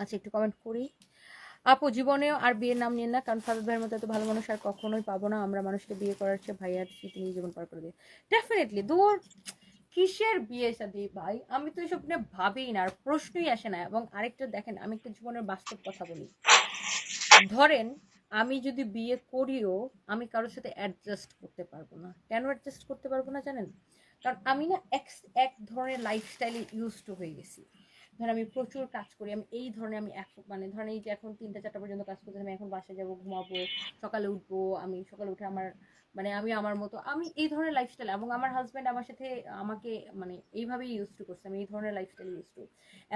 আচ্ছা একটু কমেন্ট করি। আপু, জীবনেও আর বিয়ের নাম নিয়ে না, কারণ ফারুদ ভাইয়ের মতো এত ভালো মানুষ আর কখনোই পাবো না। আমরা মানুষকে বিয়ে করার চেয়ে ভাইয়ার স্মৃতি নিয়ে জীবন পার করে দিই। ডেফিনেটলি দূর। কিসের বিয়ে শাদী ভাই? আমি তো এসব নিয়ে ভাবিই না, আর প্রশ্নই আসে না। এবং আরেকটা দেখেন, আমি একটা জীবনের বাস্তব কথা বলি। ধরেন, আমি যদি বিয়ে করিও, আমি কারোর সাথে অ্যাডজাস্ট করতে পারব না। কেন অ্যাডজাস্ট করতে পারব না জানেন? কারণ আমি না এক এক ধরনের লাইফস্টাইলে ইউজ টু হয়ে গেছি। ধর আমি প্রচুর কাজ করি, আমি এই ধরনের আমি এখন মানে ধরেন এই যে এখন তিনটা চারটা পর্যন্ত কাজ করতে আমি এখন বাসায় যাব, ঘুমাবো, সকালে উঠবো, আমি সকালে উঠে আমার মানে আমি আমার মতো, আমি এই ধরনের লাইফস্টাইল এবং আমার হাজব্যান্ড আমার সাথে আমাকে মানে এইভাবেই ইউজ টু করছে, আমি এই ধরনের লাইফস্টাইল ইউজ টু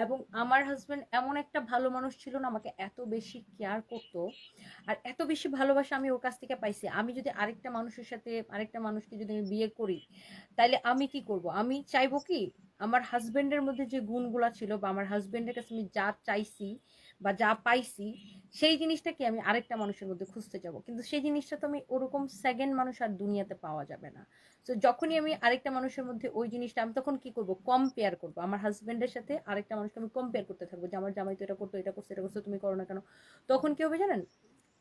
এবং আমার হাজব্যান্ড এমন একটা ভালো মানুষ ছিল না, আমাকে এত বেশি কেয়ার করতো আর এত বেশি ভালোবাসা আমি ওর কাছ থেকে পাইছি। আমি যদি আরেকটা মানুষের সাথে, আরেকটা মানুষকে যদি আমি বিয়ে করি তাহলে আমি কি করব? আমি চাইব কি? আমার হাজবেন্ডের মধ্যে যে গুণগুলা ছিল বা আমার হাজবেন্ডের কাছে আমি যা চাইছি বা যা পাইছি, সেই জিনিসটাকে আমি আরেকটা মানুষের মধ্যে খুঁজতে যাব। কিন্তু সেই জিনিসটা তো আমি ওরকম সেকেন্ড মানুষ আর দুনিয়াতে পাওয়া যাবে না। তো যখনই আমি আরেকটা মানুষের মধ্যে ওই জিনিসটা, আমি তখন কি করব? কম্পেয়ার করব। আমার হাজব্যান্ডের সাথে আরেকটা মানুষকে আমি কম্পেয়ার করতে থাকব যে, আমার জামাই তো এটা করতো, এটা করছে এটা করছে, তুমি করো না কেন? তখন কি হবে জানেন?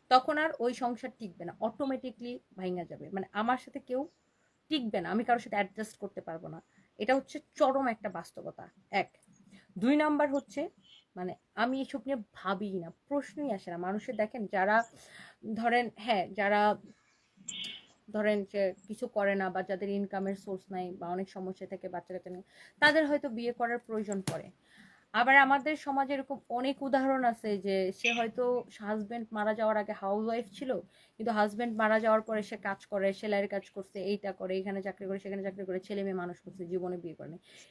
তখন আর ওই সংসার টিকবে না। অটোমেটিকলি ভাঙা যাবে। মানে আমার সাথে কেউ টিকবে না। আমি কারোর সাথে অ্যাডজাস্ট করতে পারব না। এটা হচ্ছে চরম একটা বাস্তবতা। এক। দুই নাম্বার হচ্ছে মানে আমি এসব নিয়ে ভাবি না, প্রশ্নই আসে না। মানুষের দেখেন যারা ধরেন হ্যাঁ যারা ধরেন যে কিছু করে না বা যাদের ইনকামের সোর্স নাই বা অনেক সমস্যা থাকে বাচ্চা কাচ্চা নেই তাদের হয়তো বিয়ে করার প্রয়োজন পড়ে। আবার আমাদের সমাজে এরকম অনেক উদাহরণ আছে যে, সে হয়তো হাজব্যান্ড মারা যাওয়ার আগে হাউস ওয়াইফ ছিল, কিন্তু হাজবেন্ড মারা যাওয়ার পরে সে কাজ করে, সেলাইয়ের কাজ করছে, এইটা করে, এখানে চাকরি করে, সেখানে চাকরি করে, ছেলে মেয়ে মানুষ করছে, জীবনে বিয়ে করে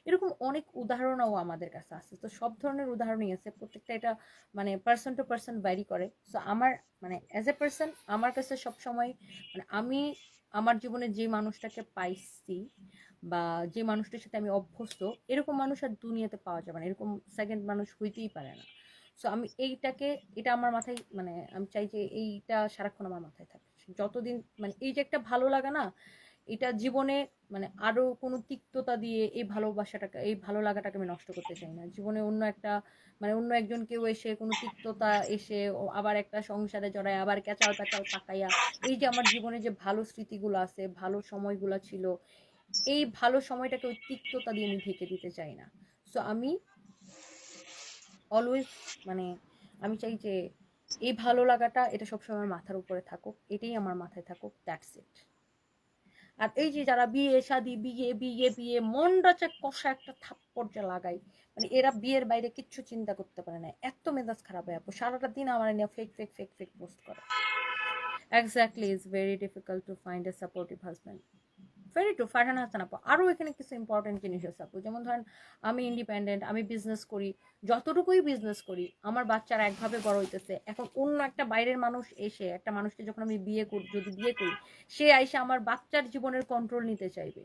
এরকম অনেক উদাহরণও আমাদের কাছে আছে। তো সব ধরনের উদাহরণই আছে। প্রত্যেকটা এটা মানে পার্সন টু পার্সন ভ্যারি করে। সো আমার মানে অ্যাজ এ পার্সন আমার কাছে সবসময় মানে আমি আমার জীবনে যে মানুষটাকে পাইছি বা যে মানুষটার সাথে আমি অভ্যস্ত, এরকম মানুষ আর দুনিয়াতে পাওয়া যাবে না। এরকম সেকেন্ড মানুষ হইতেই পারে না। সো আমি এইটাকে, এটা আমার মাথায় মানে আমি চাই যে এইটা সারাক্ষণ আমার মাথায় থাকে। যতদিন মানে এই যে একটা ভালো লাগা না এটা জীবনে মানে আরও কোনো তিক্ততা দিয়ে এই ভালোবাসাটাকে, এই ভালো লাগাটাকে আমি নষ্ট করতে চাই না। জীবনে অন্য একটা মানে অন্য একজন কেউ এসে কোনো তিক্ততা এসে আবার একটা সংসারে জড়ায়, আবার ক্যাচাল প্যাচাল তাকাইয়া এই যে আমার জীবনে যে ভালো স্মৃতিগুলো আছে, ভালো সময়গুলো ছিল, এই ভালো সময়টাকে ওই তিক্ততা দিয়ে আমি ঢেকে দিতে চাই না। সো আমি অলওয়েজ মানে আমি চাই যে, এই ভালো লাগাটা এটা সবসময় মাথার উপরে থাকুক, এটাই আমার মাথায় থাকুক দ্যাটস ইট আর এই যে যারা বিয়ে, শাদি, বিয়ে বিয়ে বিয়ে, মনটা যে কষা একটা থাপ্পড় যে লাগাই মানে এরা বিয়ের বাইরে কিচ্ছু চিন্তা করতে পারে না। এত মেজাজ খারাপ হয়ে আপু, সারাটা দিন আমার নিয়ে fake fake fake fake post করে। Exactly is very difficult to find a supportive husband very to Farhan Hasan আপু। আরও এখানে কিছু ইম্পর্টেন্ট জিনিস আছে আপু। যেমন ধরেন, আমি ইন্ডিপেন্ডেন্ট আমি বিজনেস করি, যতটুকুই বিজনেস করি, আমার বাচ্চারা একভাবে বড় হইতেছে। এখন অন্য একটা বাইরের মানুষ এসে, একটা মানুষকে যখন আমি বিয়ে করি, যদি বিয়ে করি, সে আইসে আমার বাচ্চার জীবনের কন্ট্রোল নিতে চাইবে।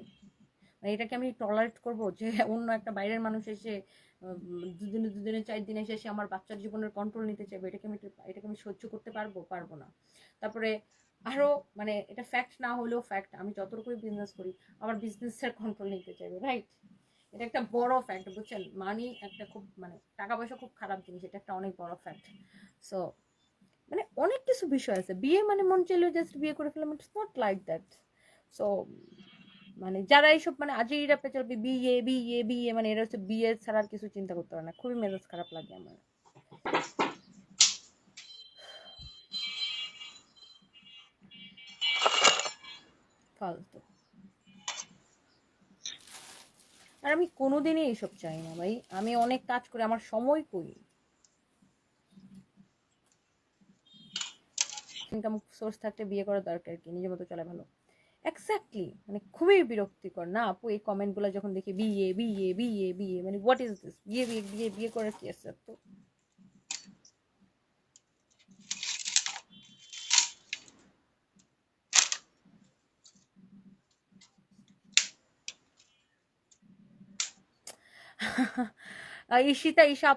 মানে এটাকে আমি টলারেট করব যে, অন্য একটা বাইরের মানুষ এসে দুদিনে দুদিনে, চার দিনে এসে আমার বাচ্চার জীবনের কন্ট্রোল নিতে চাইবে। এটাকে আমি এটাকে আমি সহ্য করতে পারব পারব না। তারপরে আরও মানে এটা ফ্যাক্ট না হলেও ফ্যাক্ট আমি যতটুকুই বিজনেস করি, আমার বিজনেসের কন্ট্রোল নিতে চাইবে রাইট এটা একটা বড় ফ্যাক্ট বুঝছেন? মানি একটা খুব মানে টাকা পয়সা খুব খারাপ জিনিস, এটা একটা অনেক বড় ফ্যাক্ট সো মানে অনেক কিছু বিষয় আছে। বিয়ে মানে মন চাইলেও জাস্ট বিয়ে করে ফেলাম it's not like that so মানে যারা এইসব মানে আজই এরা চলবে বিয়ে বিয়ে বিয়ে মানে এরা হচ্ছে বিয়ে ছাড়া আর কিছু চিন্তা করতে পারে না। খুবই মেজাজ খারাপ লাগে আমার। ফালতু। আর আমি কোনোদিনই এইসব চাই না ভাই। আমি অনেক কাজ করি, আমার সময় কই? ইনকাম সোর্স থাকতে বিয়ে করার দরকার কি? নিজের মতো চলে ভালো। এক্স্যাক্টলি মানে খুবই বিরক্তিকর। না, আপু, এই কমেন্টগুলো যখন দেখি, বিয়ে বিয়ে বিয়ে বিয়ে মানে হোয়াট ইজ দিস বিয়ে বিয়ে বিয়ে বিয়ে করার কি আছে? তো ঈশিতা ঈশা